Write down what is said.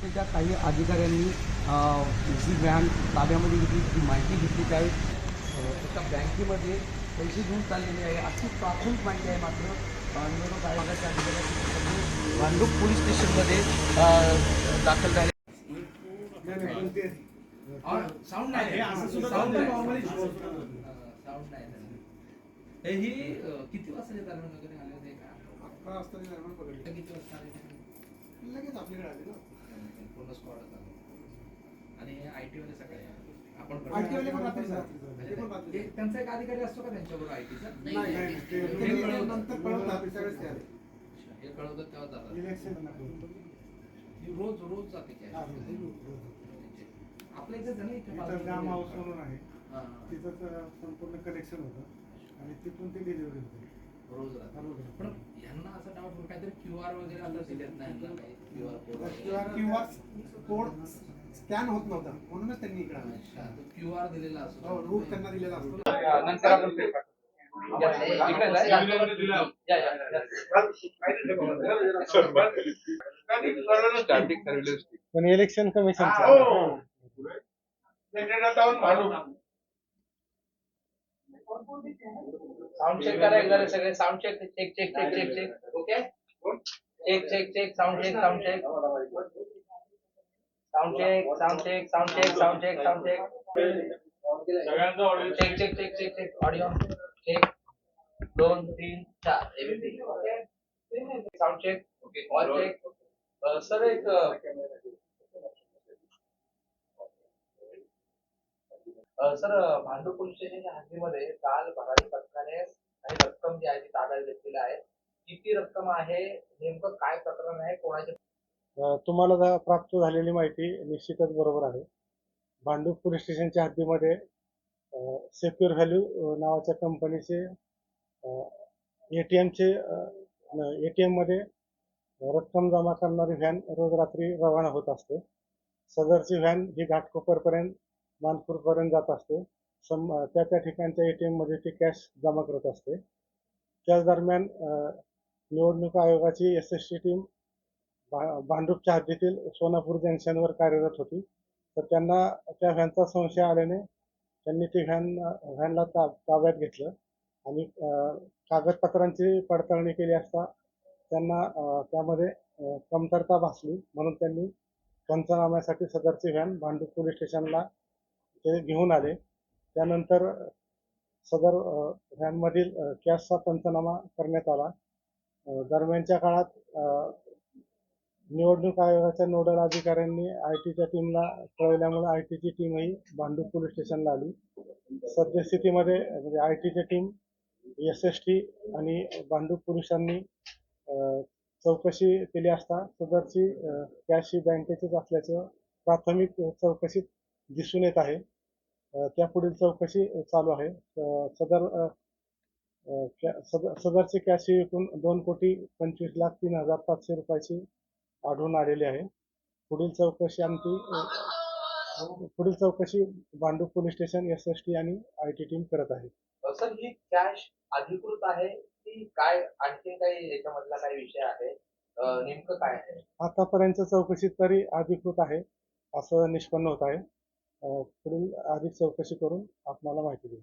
त्याच्या काही अधिकाऱ्यांनी ही व्हॅन ताब्यामध्ये घेतली ती माहिती घेतली अ, एका बँकेमध्ये पैसे घेऊन चाललेले आहे. अशी प्राथमिक माहिती आहे मात्र निवडणूक आयोगाच्या अधिकाऱ्यांनी भांडूप पोलीस स्टेशनमध्ये दाखल झाले. साऊंड नाही हे ही किती वाजता दरम्यान वगैरे आले होते का अकरा वाजता ते दरम्यान पकडले. आता किती वाजता? लगेच आपल्याकडे आले ना. पूर्ण स्क्वॉड आणि आय टी वाले सकाळी. आपण IT वाले पण रात्री झाले. ते रात्री त्यांचा एक अधिकारी असतो का त्यांच्याबरोबर आयटीचा नाही, नाही, नाही. ते- ते- ते नंतर कळवतात, त्यावेळेस ते आले. हे कळवतात तेव्हा जातात. इलेक्शन. ही रोज रोज जाते काय रोज, रोज. आपल्या इथे जण इथे जाम हाऊस म्हणून आहे. हा, तिथं तर संपूर्ण कलेक्शन होतं. आणि तिथून ते डिलिव्हरी होते. रोज पण यांना असं डाऊट काहीतरी क्यू आर वगैरे आता दिलेत नाही Q R code Q R code scan होत नव्हता. म्हणूनच त्यांनी इकडे आले. क्यू आर दिलेला असतो. हो, रूट त्यांना दिलेला असतो. नंतर आपण ते पण इलेक्शन कमिशन साऊंड चेक करा एकदा रे सगळे. Sound check check check check check check okay check check check sound check sound check sound check sound check sound check sound check sound check check check check check check audio check दोन तीन चार. Everything okay sound check okay all check sir एक sir Bhandup police स्टेशनच्या हद्दीमध्ये काल भरारी पथकाने काही रक्कम जी आहे ती ताब्यात घेतलेली आहे. किती रक्कम आहे? नेमकं काय प्रकरण आहे? कोणाचे तुम्हाला जा- प्राप्त झालेली माहिती निश्चितच बरोबर आहे. भांडूप पोलीस स्टेशनच्या हद्दीमध्ये सेक्युअर व्हॅल्यू नावाच्या कंपनीचे एटीएमचे एटीएममध्ये रक्कम जमा करणारी व्हॅन रोज रात्री रवाना होत असते. सदरची व्हॅन ही घाटकोपरपर्यंत मानपूरपर्यंत जात असते. सम त्या त्या ठिकाणच्या ए टी एममध्ये ती कॅश जमा करत असते. त्याच दरम्यान निवडणूक आयोगाची एस एस टी टीम भा- भांडूपच्या हद्दीतील सोनापूर जंक्शनवर कार्यरत होती. तर त्यांना त्या व्हॅनचा संशय आल्याने त्यांनी ती व्हॅन व्हॅनला ता ताब्यात घेतलं. आणि कागदपत्रांची पडताळणी केली असता त्यांना त्यामध्ये कमतरता भासली. म्हणून त्यांनी पंचनाम्यासाठी सदरची व्हॅन भांडूप पोलीस स्टेशनला ते घेऊन आले. त्यानंतर सदर व्हॅनमधील कॅशचा पंचनामा करण्यात आला. दरम्यानच्या काळात निवडणूक आयोगाच्या नोडल अधिकाऱ्यांनी आय टीच्या टीमला कळवल्यामुळे आय टीची टीमही भांडूप पोलीस स्टेशनला आली. सद्यस्थितीमध्ये म्हणजे आय टीची टीम एस एस टी आणि भांडूप पोलिसांनी चौकशी केली असता सदरची कॅश ही बँकेचीच असल्याचं प्राथमिक चौकशीत दिसून येत आहे. त्या पुढील चौकशी चालू आहे. सदर अं, अं, कॅ- सद- सदरची कॅश एकूण दोन कोटी पंचवीस लाख तीन हजार पाचशे रुपयाची आढळून आलेली आहे. पुढील चौकशी आमची पुढील चौकशी Bhandup police station S S T आणि आय टी टीम करत आहे. सर ही कॅश अधिकृत आहे की काय आणखी काही याच्यामधला काही विषय आहे? नेमकं काय आहे? आतापर्यंत चौकशीत तरी अधिकृत आहे असं निष्पन्न होत आहे. पुढील अधिक चौकशी करून आपणाला माहिती देऊ